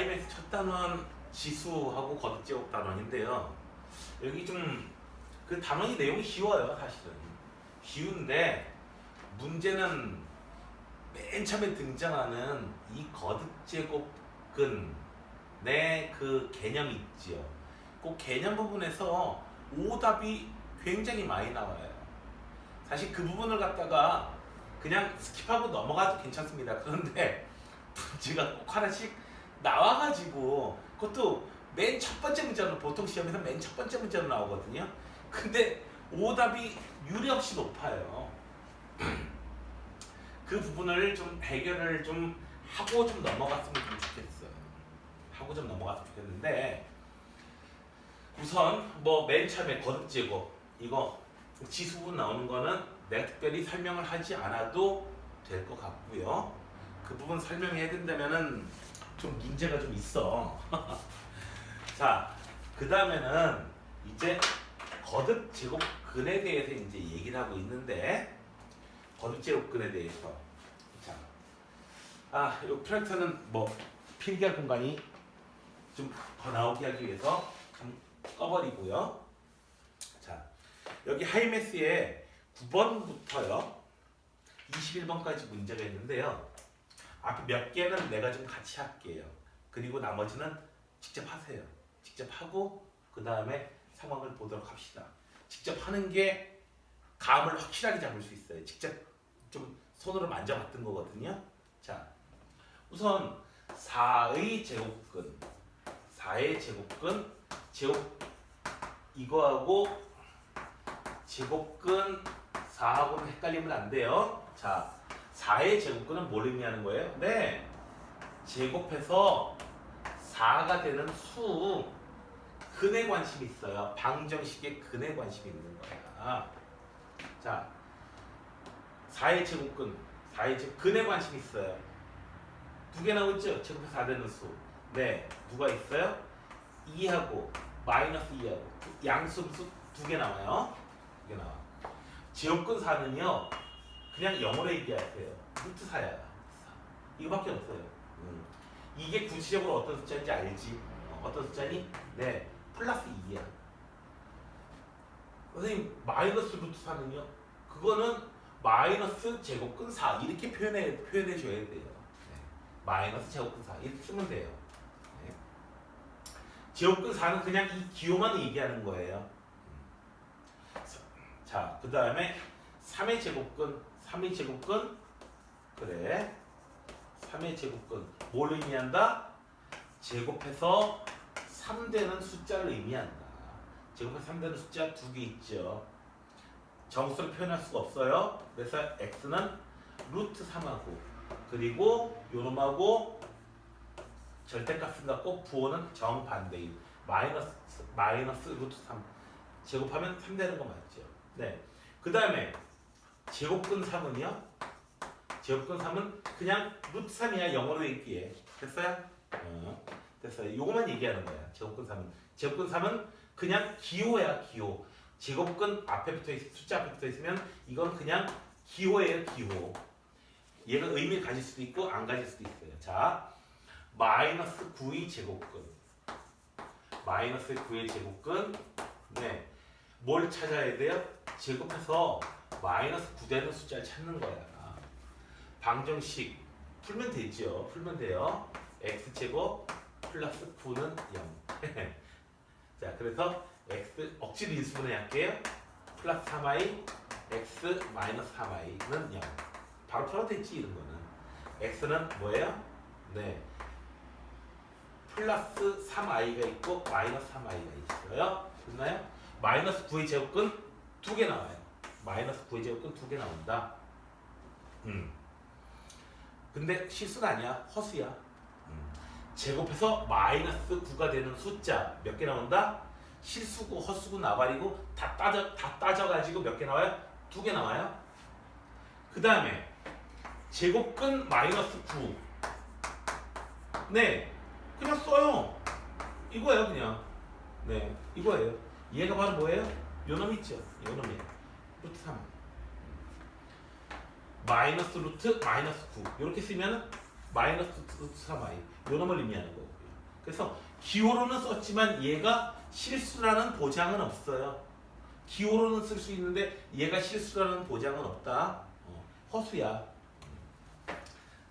하이맥스 첫 단원 지수하고 거듭제곱 단원인데요. 여기 좀 그 단원이 내용이 쉬워요, 사실은. 쉬운데 문제는 맨 처음에 등장하는 이 거듭제곱근의 그 개념이 있지요. 그 개념 부분에서 오답이 굉장히 많이 나와요. 사실 그 부분을 갖다가 그냥 스킵하고 넘어가도 괜찮습니다. 그런데 문제가 꼭 하나씩 나와가지고 그것도 맨 첫 번째 문제로 보통 시험에서 맨 첫 번째 문제로 나오거든요. 근데 오답이 유례없이 높아요. 그 부분을 좀 해결을 좀 하고 좀 넘어갔으면 좀 좋겠어요. 하고 좀 넘어갔으면 좋겠는데 우선 뭐 맨 처음에 거듭제곱 이거 지수분 나오는 거는 내가 특별히 설명을 하지 않아도 될 것 같고요. 그 부분 설명해야 된다면은 좀 문제가 좀 있어. 자, 그 다음에는 이제 거듭 제곱근에 대해서 이제 얘기를 하고 있는데 거듭 제곱근에 대해서 자, 아, 이 프로젝터는 뭐 필기할 공간이 좀 더 나오게 하기 위해서 좀 꺼버리고요. 자, 여기 하이메스에 9번부터요. 21번까지 문제가 있는데요. 앞에 몇 개는 내가 좀 같이 할게요. 그리고 나머지는 직접 하세요. 직접 하고 그 다음에 상황을 보도록 합시다. 직접 하는 게 감을 확실하게 잡을 수 있어요. 직접 좀 손으로 만져봤던 거거든요. 자, 우선 4의 제곱근, 4의 제곱근, 제곱 이거하고 제곱근 4하고는 헷갈리면 안 돼요. 자, 4의 제곱근은 뭘 의미하는 거예요? 네. 제곱해서 4가 되는 수 근에 관심이 있어요. 방정식에 근에 관심이 있는 거야. 자, 4의 제곱근, 4의 제곱 근에 관심이 있어요. 두 개 나오죠? 제곱해서 4 되는 수. 네. 누가 있어요? 2하고 마이너스 2하고 양수수 두 개 나와요. 두 개 나와. 제곱근 4는요. 그냥 0으로 얘기하세요. 루트 4야. 이거밖에 없어요. 음. 이게 구체적으로 어떤 숫자인지 알지? 어, 어떤 숫자니? 네, 플러스 2야. 선생님, 마이너스 루트 4는요? 그거는 마이너스 제곱근 4 이렇게 표현해 표현해 줘야 돼요. 네. 마이너스 제곱근 4 이렇게 쓰면 돼요. 네. 제곱근 4는 그냥 이 기호만 얘기하는 거예요. 자, 그 다음에 3의 제곱근, 3의 제곱근, 그래. 3의 제곱근, 뭘 의미한다? 제곱해서 3되는 숫자를 의미한다. 제곱해서 3되는 숫자 두 개 있죠. 정수로 표현할 수가 없어요. 그래서 x는 루트 3하고, 그리고 요놈하고 절대값은 같고 부호는 정반대인 마이너스 마이너스 루트 3 제곱하면 3 되는 거 맞죠? 네. 그 다음에 제곱근 3은요? 제곱근 3은 그냥 루트 3이야 영어로 읽기에 됐어요? 어, 됐어요. 요거만 얘기하는 거야. 제곱근 3은 제곱근 3은 그냥 기호야 기호. 제곱근 앞에 붙어 있 숫자 앞에 붙어 있으면 이건 그냥 기호예요 기호. 얘가 의미 가질 수도 있고 안 가질 수도 있어요. 자, 마이너스 9의 제곱근. 마이너스 9의 제곱근. 네. 뭘 찾아야 돼요? 제곱해서 마이너스 9 되는 숫자를 찾는 거야. 방정식 풀면 되죠. 풀면 돼요. x제곱 플러스 9는 0. 자, 그래서 x 억지로 인수분해 할게요. 플러스 3i x 마이너스 3i는 0. 바로 풀어도 되지 이런 거는. x는 뭐예요? 네. 플러스 3i가 있고 마이너스 3i가 있어요. 됐나요? 마이너스 9의 제곱근 두개 나와요. 마이너스 9의 제곱근 두 개 나온다. 음. 근데 실수가 아니야. 허수야. 음. 제곱해서 마이너스 9가 되는 숫자 몇 개 나온다? 실수고 허수고 나발이고 다 따져 다 따져가지고 몇 개 나와요? 두 개 나와요. 그 다음에 제곱근 마이너스 9. 네, 그냥 써요. 이거예요, 그냥. 네, 이거예요. 얘가 바로 뭐예요? 요놈 있죠? 요 놈이에요. 루트 3. 마이너스 루트 마이너스 9. 이렇게 쓰면 마이너스 루트 3i. 요 놈을 의미하는 거고요. 그래서 기호로는 썼지만 얘가 실수라는 보장은 없어요. 기호로는 쓸 수 있는데 얘가 실수라는 보장은 없다. 어, 허수야.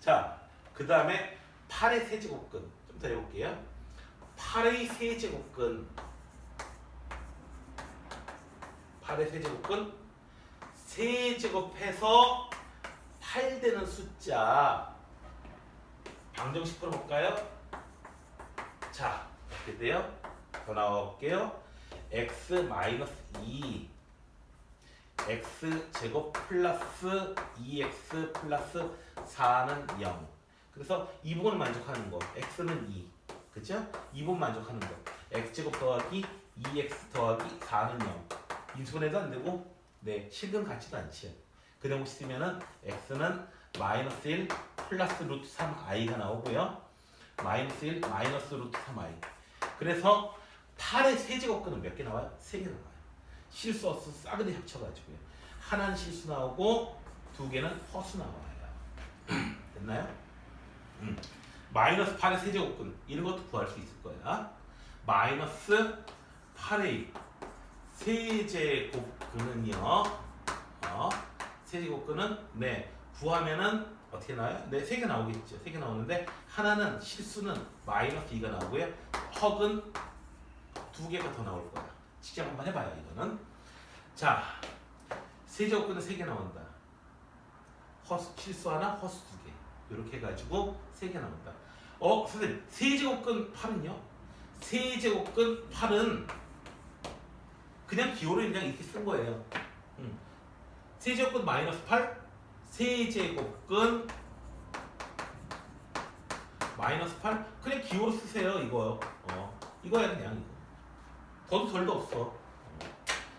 자, 그 다음에 8의 세제곱근 좀 더 해볼게요. 8의 세제곱근 8의 세제곱근 세제곱해서 8 되는 숫자 방정식 풀어볼까요? 자, 어떻게 돼요? 더 나와볼게요. x 마이너스 2 x 제곱 플러스 2x 플러스 4는 0 그래서 이 부분 만족하는 거 x는 2 그죠? 이 부분 만족하는 거 x 제곱 더하기 2x 더하기 4는 0 인수분해도 안 되고 네 실근 같지도 않지요 그 대목 쓰면은 x는 마이너스 1 플러스 루트 3i가 나오고요. 마이너스 1 마이너스 루트 3i 그래서 8의 세제곱근은 몇 개 나와요? 3개 나와요. 실수 없어 싸그리 합쳐가지고요. 하나는 실수 나오고 두 개는 허수 나와요. 됐나요? 음. 마이너스 8의 세제곱근. 이런 것도 구할 수 있을 거야. 마이너스 8의 세제곱근은요 어, 세제곱근은 네 구하면은 어떻게 나와요? 네, 세 개 나오겠죠. 세 개 나오는데 하나는 실수는 마이너스 2가 나오고요. 헉은 두 개가 더 나올 거야. 직접 한번 해봐요. 이거는 자 세제곱근은 세 개 나온다. 허수 실수 하나, 허수 두 개. 이렇게 해가지고 세 개 나온다. 어 선생님 세제곱근 8은요? 세제곱근 8은 그냥 기호를 그냥 이렇게 쓴 거예요. 음. 세제곱근 마이너스 8 세제곱근 마이너스 8 그냥 기호로 쓰세요 이거 어 이거야 그냥 이거 더도 덜도 없어 어.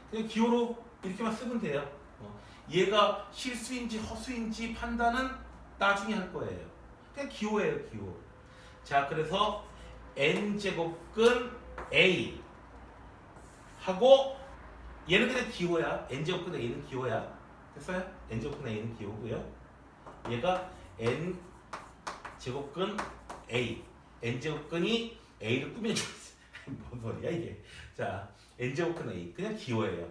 그냥 기호로 이렇게만 쓰면 돼요 어. 얘가 실수인지 허수인지 판단은 나중에 할 거예요 그냥 기호예요 기호 자 그래서 n제곱근 a 하고 얘는 그냥 기호야 n제곱근 a는 기호야 됐어요? n제곱근 a는 기호고요. 얘가 n 제곱근 a, n 제곱근이 a를 꾸며주고 있어. 뭔 소리야 이게? 자, n 제곱근 a 그냥 기호예요.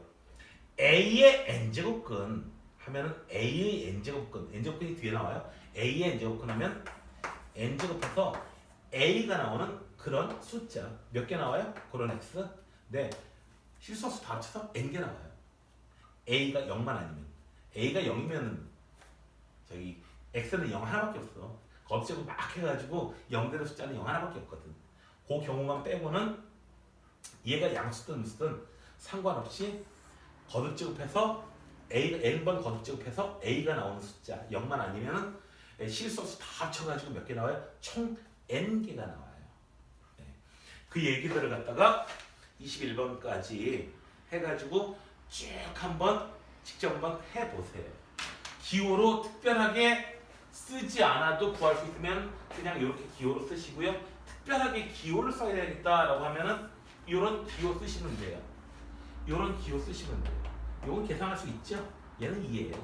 a의 n 제곱근 하면은 a의 n 제곱근, n 제곱근이 뒤에 나와요. a의 n 제곱근 하면 n 제곱해서 a가 나오는 그런 숫자 몇 개 나와요? 그런 x? 네, 실수수 다 합쳐서 n 개 나와요. a가 0만 아니면. a가 0이면은 저기 x는 0 하나밖에 없어. 겁제곱 막 해가지고 0 되는 숫자는 0 하나밖에 없거든. 그 경우만 빼고는 얘가 양수든 무수든 상관없이 거듭 제곱해서 a n번 거듭 제곱해서 a가 나오는 숫자 0만 아니면은 실수수 다 합쳐가지고 몇 개 나와요? 총 n 개가 나와요. 네. 그 얘기들을 갖다가 21번까지 해가지고 쭉 한번 직접 한번 해보세요. 기호로 특별하게 쓰지 않아도 구할 수 있으면 그냥 이렇게 기호로 쓰시고요. 특별하게 기호를 써야 되겠다라고 하면은 이런 기호 쓰시면 돼요. 이런 기호 쓰시면 돼요. 이건 계산할 수 있죠? 얘는 2예요.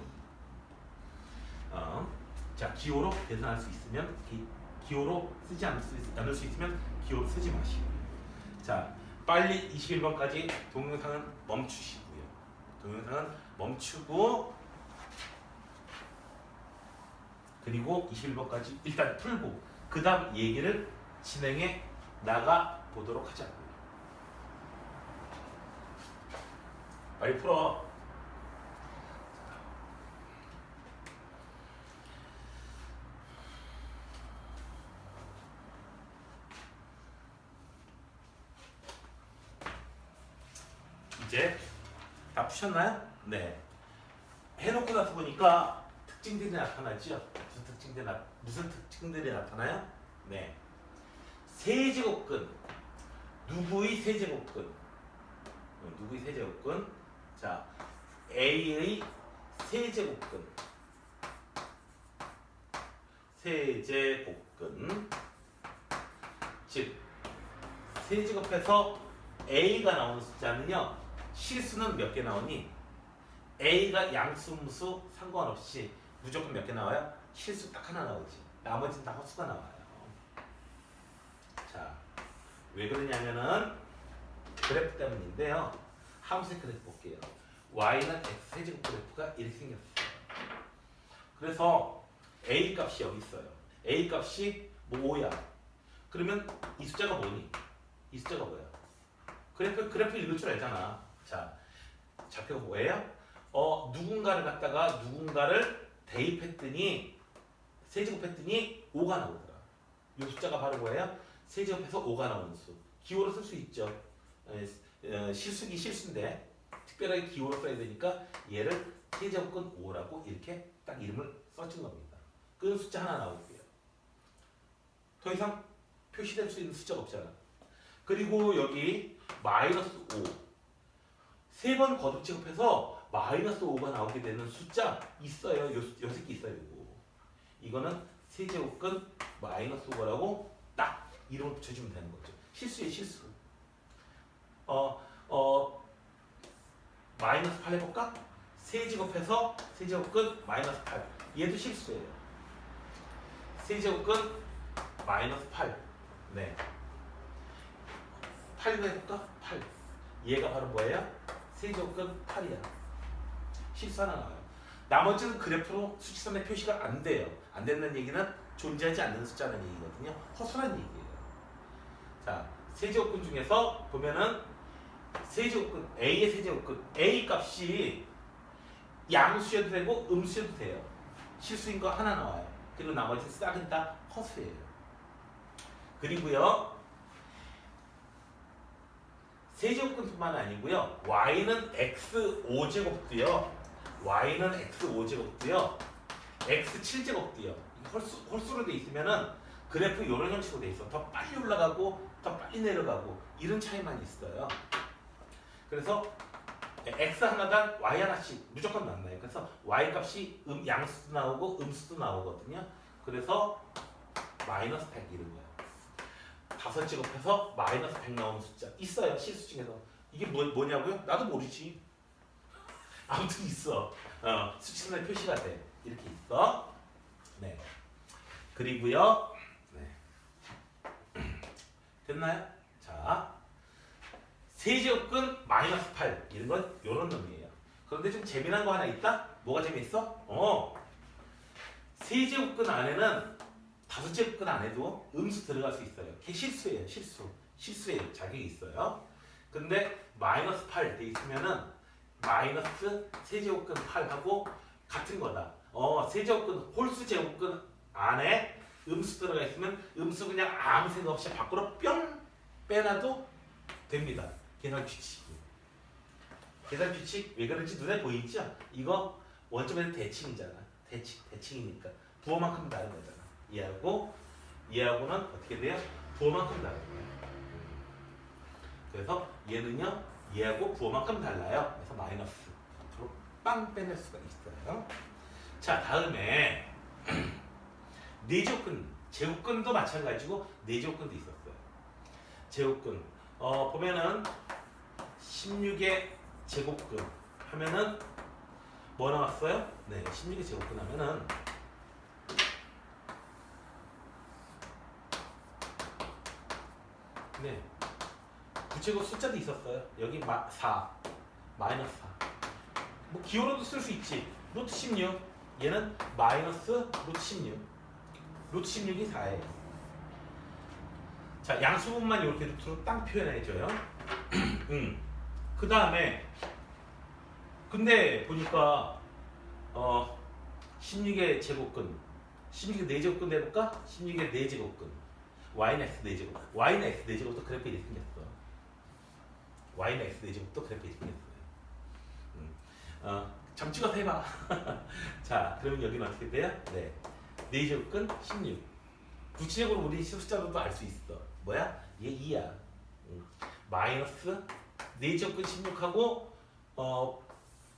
어. 자, 기호로 계산할 수 있으면 기, 기호로 쓰지 않을 수, 있- 않을 수 있으면 기호로 쓰지 마시고. 자, 빨리 21번까지 동영상은 멈추시고요. 동영상은 멈추고 그리고 21번까지 일단 풀고 그 다음 얘기를 진행해 나가 보도록 하자고요. 빨리 풀어. 이제 다 푸셨나요? 네. 해놓고 나서 보니까 특징들이 나타나죠. 무슨 특징들이 나 무슨 특징들이 나타나요? 네. 세제곱근 누구의 세제곱근? 어, 누구의 세제곱근? 자, A의 세제곱근. 세제곱근. 즉 세제곱해서 A가 나오는 숫자는요. 실수는 몇 개 나오니? A가 양수 무수 상관없이 무조건 몇 개 나와요? 실수 딱 하나 나오지. 나머지는 다 허수가 나와요. 자, 왜 그러냐면은 그래프 때문인데요. 함수의 그래프 볼게요. y는 x 세제곱 그래프가 이렇게 생겼어요. 그래서 a 값이 여기 있어요. a 값이 뭐 5야. 그러면 이 숫자가 뭐니? 이 숫자가 뭐야? 그래프 그래프 읽을 줄 알잖아. 자, 좌표가 뭐예요? 어 누군가를 갖다가 누군가를 대입했더니 세제곱했더니 5가 나오더라. 이 숫자가 바로 뭐예요? 세제곱해서 5가 나오는 수. 기호로 쓸 수 있죠. 에, 어, 실수기 실수인데 특별하게 기호로 써야 되니까 얘를 세제곱근 5라고 이렇게 딱 이름을 써준 겁니다. 그 숫자 하나 나오고요. 더 이상 표시될 수 있는 숫자가 없잖아. 그리고 여기 마이너스 5. 세 번 거듭 취급해서 마이너스 5가 나오게 되는 숫자 있어요. 요, 요 새끼 있어요. 요거. 이거는 세제곱근 마이너스 5라고 딱 이름을 붙여주면 되는 거죠. 실수의 실수. 어, 어, 마이너스 8 해볼까? 세제곱해서 세제곱근 마이너스 8. 얘도 실수예요. 세제곱근 마이너스 8. 네. 8로 해볼까? 8. 얘가 바로 뭐예요? 세제곱근 8이야. 실수 하나 나와요. 나머지는 그래프로 수치선에 표시가 안 돼요. 안 된다는 얘기는 존재하지 않는 숫자라는 얘기거든요. 허술한 얘기예요. 자, 세제곱근 중에서 보면은 세제곱근 A의 세제곱근 A 값이 양수여도 되고 음수여도 돼요. 실수인 거 하나 나와요. 그리고 나머지 싹은 다 허수예요. 그리고요. 세제곱근뿐만 아니고요. y는 x 5제곱도요. y는 x 5제곱도요. x 7제곱도요. 홀수, 홀수로 돼 있으면은 그래프 이런 형식으로 돼 있어. 더 빨리 올라가고 더 빨리 내려가고 이런 차이만 있어요. 그래서 x 하나당 y 하나씩 무조건 만나요. 그래서 y 값이 음, 양수도 나오고 음수도 나오거든요. 그래서 마이너스 100 이런 거예요. 다섯 제곱해서 마이너스 100 나오는 숫자 있어요. 실수 중에서 이게 뭐, 뭐냐고요? 나도 모르지. 아무튼 있어. 어, 수치선에 표시가 돼. 이렇게 있어. 네. 그리고요. 네. 됐나요? 자. 세제곱근 마이너스 8 이런 건 요런 놈이에요. 그런데 좀 재미난 거 하나 있다? 뭐가 재미있어? 어. 세제곱근 안에는 다섯 제곱근 안에도 음수 들어갈 수 있어요. 그게 실수예요. 실수. 실수예요. 자격이 있어요. 근데 마이너스 8 돼 있으면은 마이너스 세제곱근 8하고 같은 거다. 어, 세제곱근 홀수 제곱근 안에 음수 들어가 있으면 음수 그냥 아무 생각 없이 밖으로 뿅 빼놔도 됩니다. 계산 규칙. 계산 규칙 왜 그런지 눈에 보이죠? 이거 원점에는 대칭이잖아. 대칭, 대칭이니까 부호만큼 다른 거잖아. 얘하고 얘하고는 어떻게 돼요? 부호만큼 거예요. 그래서 얘는요 얘하고 부호만큼 달라요. 그래서 마이너스 빵 빼낼 수가 있어요. 자 다음에 내조근 제곱근도 마찬가지고 내조근도 있었어요. 제곱근 어 보면은 16의 제곱근 하면은 뭐 나왔어요? 네, 16의 제곱근 하면은 네. 구체적 숫자도 있었어요. 여기 마, 4, 마이너스 4. 뭐 기호로도 쓸 수 있지. 루트 16. 얘는 마이너스 루트 16. 루트 16이 4예요. 자, 양수분만 이렇게 루트로 딱 표현해줘요. 음. 그 다음에 근데 보니까 어 16의 제곱근 16의 4제곱근 해볼까? 16의 4제곱근 y는 x 4제곱 y는 x 4제곱도 그래프 이렇게 생겼어 y는 x 4제곱도 그래프 이렇게 생겼어요 음. 어, 점 찍어서 해봐 자 그러면 여기는 어떻게 돼요? 네 4제곱근 16 구체적으로 우리 숫자로도 알 수 있어 뭐야? 얘 2야 음. 마이너스 4제곱근 16하고 어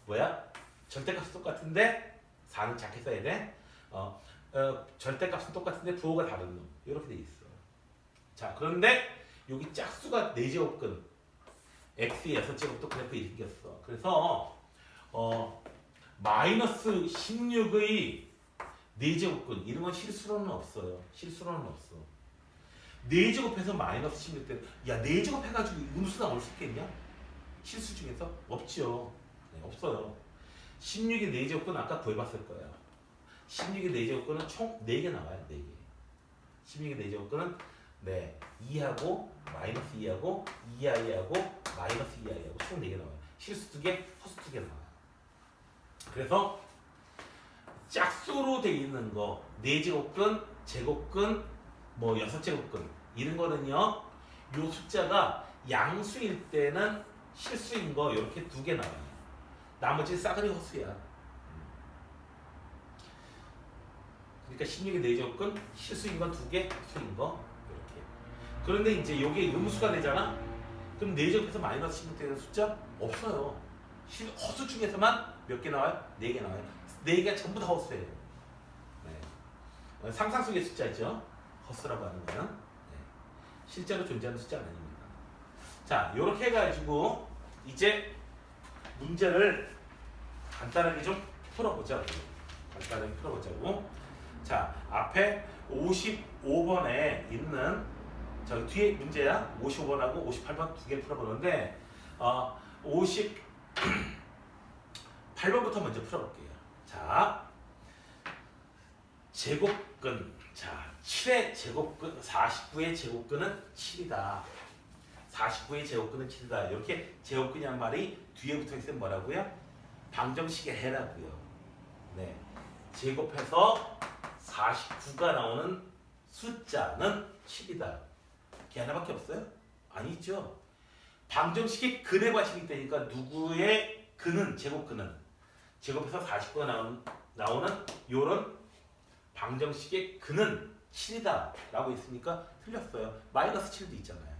뭐야? 절대값은 똑같은데 4는 작게 써야 돼. 어, 어 절대값은 똑같은데 부호가 다른 놈. 이렇게 돼 있어. 자, 그런데 여기 짝수가 4제곱근 x의 6제곱도 그래프 이렇게 생겼어. 그래서 어 마이너스 16의 4제곱근 이런 건 실수로는 없어요. 실수로는 없어. 4제곱해서 마이너스 16대 야 4제곱 해가지고 음수 나올 수 있겠냐? 실수 중에서 없죠 네, 없어요 16의 4제곱은 아까 구해봤을 거예요 16의 4제곱은 총 4개 나와요 4개 16의 4제곱은 네 2하고 마이너스 2하고 2i하고 마이너스 2i하고 총 4개 나와요. 실수 2개 허수 2개 나와요. 그래서 짝수로 돼 있는 거 4제곱근 제곱근 뭐 6제곱근 이런 거는요 요 숫자가 양수일 때는 실수인 거 이렇게 두 개 나와요. 나머지 싸그리 허수야. 음. 그러니까 16의 4제곱근 실수인 건두 개, 허수인 거 그런데 이제 요게 음수가 되잖아? 그럼 4제곱에서 마이너스 16 되는 숫자 없어요. 실- 허수 중에서만 몇 개 나와요? 4개 나와요. 4개가 전부 다 허수예요. 네. 어, 상상 속의 숫자죠? 허수라고 하는 거는. 네. 실제로 존재하는 숫자는 아닙니다. 자 요렇게 해가지고 이제 문제를 간단하게 좀 풀어보자고. 간단하게 풀어보자고. 자 앞에 55번에 있는 저 뒤에 문제야? 55번하고 58번 두개 풀어보는데 어, 58번부터 먼저 풀어볼게요. 자 제곱근. 자 7의 제곱근 49의 제곱근은 7이다. 49의 제곱근은 7이다. 이렇게 제곱근이란 말이 뒤에 붙어 있으면 뭐라고요? 방정식의 해라고요. 네. 제곱해서 49가 나오는 숫자는 7이다 걔 하나밖에 없어요? 아니죠. 방정식의 근의 관심이 되니까 누구의 근은 제곱 근은? 제곱해서 49가 나오는, 나오는 요런 방정식의 근은 7이다 라고 있으니까 틀렸어요. 마이너스 7도 있잖아요.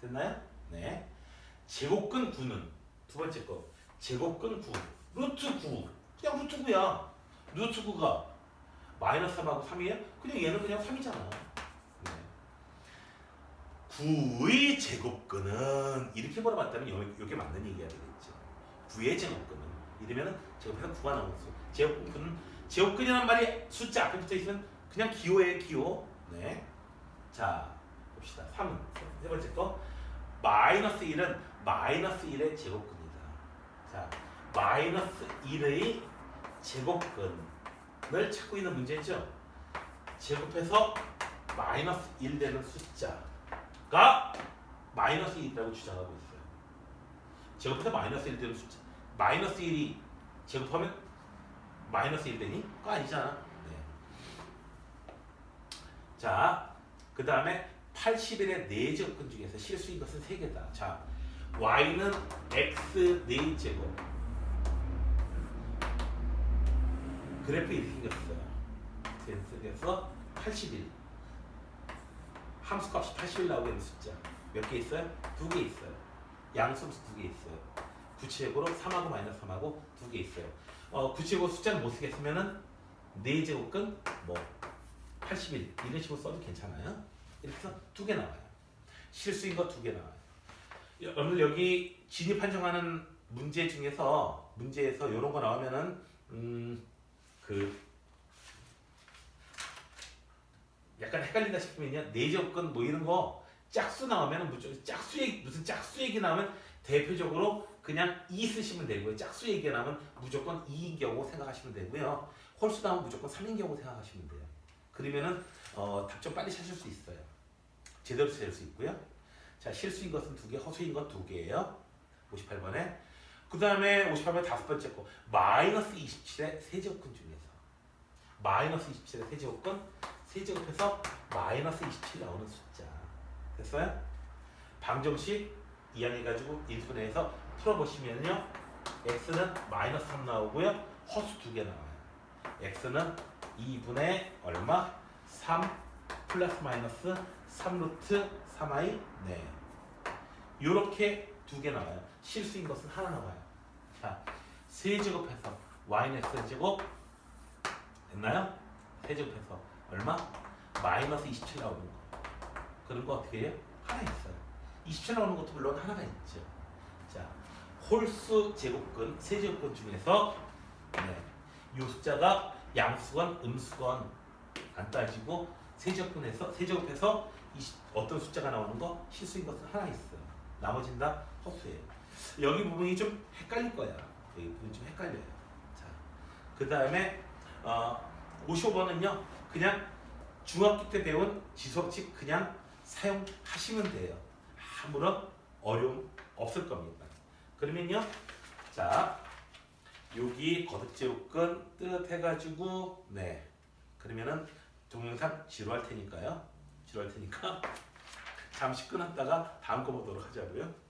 됐나요? 네. 제곱근 9는 두 번째 거. 제곱근 9 루트 9 그냥 루트 9야. 루트 9가 마이너스 3하고 3이에요? 그냥 얘는 그냥 3이잖아. 네. 9의 제곱근은 이렇게 물어봤다면 요- 요게 맞는 얘기가 되겠죠. 9의 제곱근은. 이러면은 제곱해서 9가 나오는 수 제곱근은 제곱근이라는 말이 숫자 앞에 붙어 있으면 그냥 기호예요 기호. 네 자 봅시다. 3은 세 번째 거. 마이너스 1은 마이너스 1의 제곱근이다. 자 마이너스 1의 제곱근을 찾고 있는 문제죠. 제곱해서 마이너스 1 되는 숫자 가 마이너스 1이라고 주장하고 있어요 제곱해서 마이너스 1 되는 숫자 마이너스 1이 제곱하면 마이너스 1 되니? 그거 아니잖아 네. 자, 그 다음에 81의 4제곱근 중에서 실수인 것은 3개다. 자, y는 x 4제곱. 그래프 이렇게 생겼어요. 그래서 81. 함수값이 81 나오게 되는 숫자. 몇 개 있어요? 두 개 있어요. 양수함수 두 개 있어요. 구체적으로 3하고 마이너스 3하고 두 개 있어요. 어, 구체적으로 숫자는 못 쓰겠으면은 4제곱근 뭐 81 이런 식으로 써도 괜찮아요. 이렇게 해서 두 개 나와요. 실수인 거 두 개 나와요. 여러분들 여기 진입 판정하는 문제 중에서 문제에서 이런 거 나오면은 음그 약간 헷갈린다 싶으면요 내적근 뭐 이런 거 짝수 나오면은 무조건 짝수 얘기 무슨 짝수 얘기 나오면 대표적으로 그냥 2 쓰시면 되고요. 짝수 얘기 나오면 무조건 2인 경우 생각하시면 되고요. 홀수 나오면 무조건 3인 경우 생각하시면 돼요. 그러면은 어, 답 좀 빨리 찾을 수 있어요. 제대로 찾을 수 있고요. 자 실수인 것은 두 개, 허수인 건 두 개예요. 58번에 그 다음에 58번 다섯 번째 거 마이너스 27의 세제곱근 중에서 마이너스 27의 세제곱근 세 제곱해서 마이너스 27 나오는 숫자. 됐어요? 방정식 이항해가지고 인수분해해서 풀어보시면요. x는 마이너스 3 나오고요. 허수 두 개 나와요. x는 2분의 얼마? 3 플러스 마이너스 3루트 3i 네. 요렇게 두 개 나와요. 실수인 것은 하나 나와요. 자 세제곱해서 y는 x제곱 됐나요? 세제곱해서 얼마? 마이너스 27 나오는 거 그런 거 어떻게 해요? 하나 있어요 27 나오는 것도 물론 하나가 있죠 자 홀수 제곱근 세제곱근 중에서 네, 이 숫자가 양수건 음수건 안 따지고 세제곱분해서 세제곱해서 어떤 숫자가 나오는 거 실수인 것은 하나 있어요. 나머지는 다 허수예요. 여기 부분이 좀 헷갈릴 거야. 여기 부분이 좀 헷갈려요. 자, 그 다음에 어, 55번은요. 그냥 중학교 때 배운 지수법칙 그냥 사용하시면 돼요. 아무런 어려움 없을 겁니다. 그러면요. 자, 여기 거듭제곱근 뜻 해가지고 네. 그러면은 동영상 지루할 테니까요. 지루할 테니까 잠시 끊었다가 다음 거 보도록 하자고요.